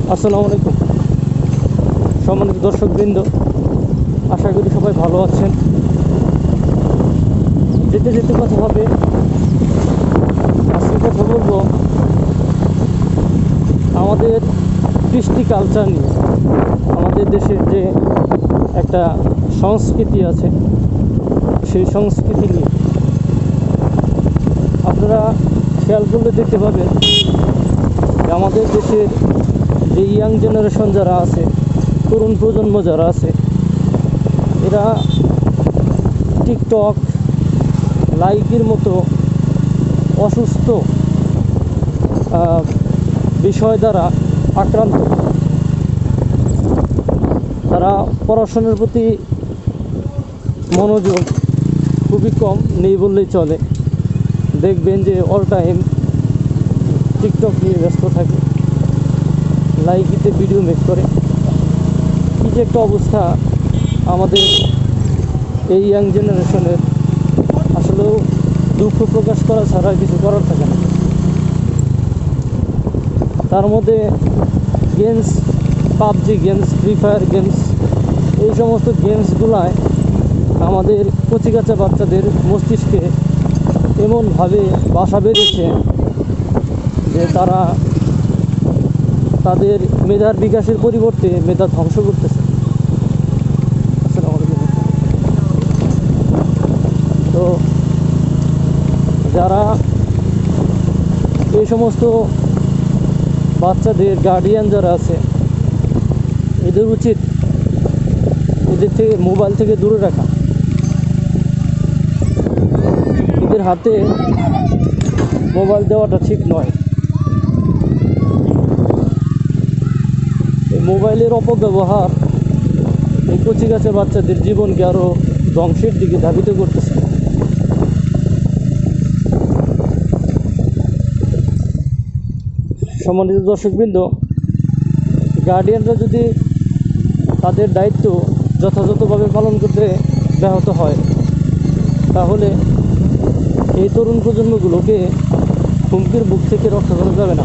আসসালামু আলাইকুম। সম্মানিত দর্শকবৃন্দ, আশা করি সবাই ভালো আছেন। যেতে যেতে কথা হবে। আজকে কথা বলব আমাদের কৃষ্টি কালচার নিয়ে। আমাদের দেশের যে একটা সংস্কৃতি আছে, সেই সংস্কৃতি নিয়ে। আপনারা খেয়াল করলে দেখতে পাবেন আমাদের দেশের যে ইয়াং জেনারেশন যারা আছে, তরুণ প্রজন্ম যারা আছে, এরা টিকটক লাইকের মতো অসুস্থ বিষয় দ্বারা আক্রান্ত। তারা পড়াশোনার প্রতি মনোযোগ খুবই কম, নেই বললেই চলে। দেখবেন যে অল টাইম টিকটক নিয়ে ব্যস্ত থাকে। লাইকিতে ভিডিও মেক করে। কী যে একটা অবস্থা আমাদের এই ইয়াং জেনারেশনের আসলেও দুঃখ প্রকাশ করা ছাড়া কিছু করার থাকে না। তার মধ্যে games PUBG games free fire games এই সমস্ত গেমসগুলায় আমাদের কচিকাচা বাচ্চাদের মস্তিষ্কে এমনভাবে বাসা বেঁধেছে যে তারা তাদের মেধার বিকাশের পরিবর্তে মেধা ধ্বংস করতেছে। তো যারা এই সমস্ত বাচ্চাদের গার্ডিয়ান যারা আছে, এদের উচিত এদের থেকে মোবাইল থেকে দূরে রাখা। এদের হাতে মোবাইল দেওয়াটা ঠিক নয়। মোবাইলের অপব্যবহার। এই কচি গাছের বাচ্চাদের জীবনকে আরও ধ্বংসের দিকে ধাবিত করতেছে। সম্মানিত দর্শকবৃন্দ গার্ডিয়ানরা যদি তাদের দায়িত্ব যথাযথভাবে পালন করতে ব্যাহত হয়, তাহলে এই তরুণ প্রজন্মগুলোকে হুমকির বুক থেকে রক্ষা করা যাবে না।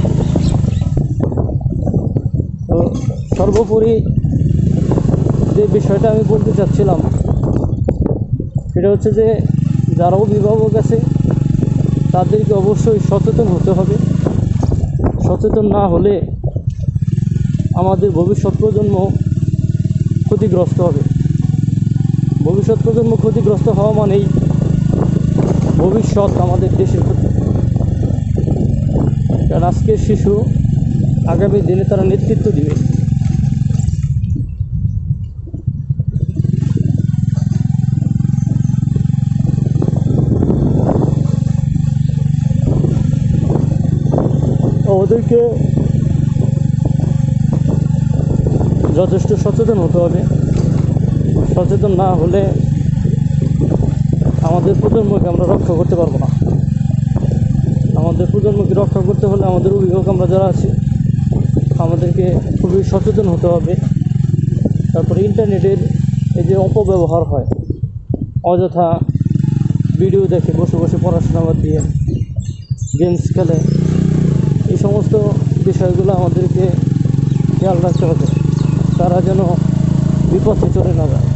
সর্বোপরি যে বিষয়টা আমি বলতে চাচ্ছিলাম, সেটা হচ্ছে যে যারা অভিভাবক আছে, তাদেরকে অবশ্যই সচেতন হতে হবে। সচেতন না হলে আমাদের ভবিষ্যৎ প্রজন্ম ক্ষতিগ্রস্ত হবে। ভবিষ্যৎ প্রজন্ম ক্ষতিগ্রস্ত হওয়া মানেই ভবিষ্যৎ আমাদের দেশের ক্ষতি। কারণ আজকের শিশু আগামী দিনে তারা নেতৃত্ব দিবে। ওদেরকে যথেষ্ট সচেতন হতে হবে। সচেতন না হলে আমাদের প্রজন্মকে আমরা রক্ষা করতে পারব না। আমাদের প্রজন্মকে রক্ষা করতে হলে আমাদের অভিভাবক আমরা যারা আছি, আমাদেরকে খুবই সচেতন হতে হবে। তারপরে ইন্টারনেটের এই যে অপব্যবহার হয়, অযথা ভিডিও দেখে বসে বসে পড়াশোনা বাদ দিয়ে গেমস খেলে এই সমস্ত বিষয়গুলো আমাদেরকে খেয়াল রাখতে হবে। তারা যেন বিপথে চলে না যায়।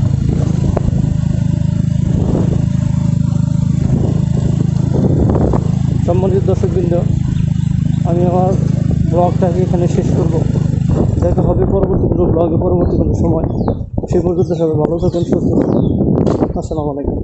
সম্মানিত দর্শকবৃন্দ, আমি আমার ব্লগটাকে এখানে শেষ করব। দেখা হবে পরবর্তী কোনো ব্লগে পরবর্তী কোনো সময়। সে পর্যন্ত সবাই ভালো থাকুন, সুস্থ থাকুন। আসসালামু আলাইকুম।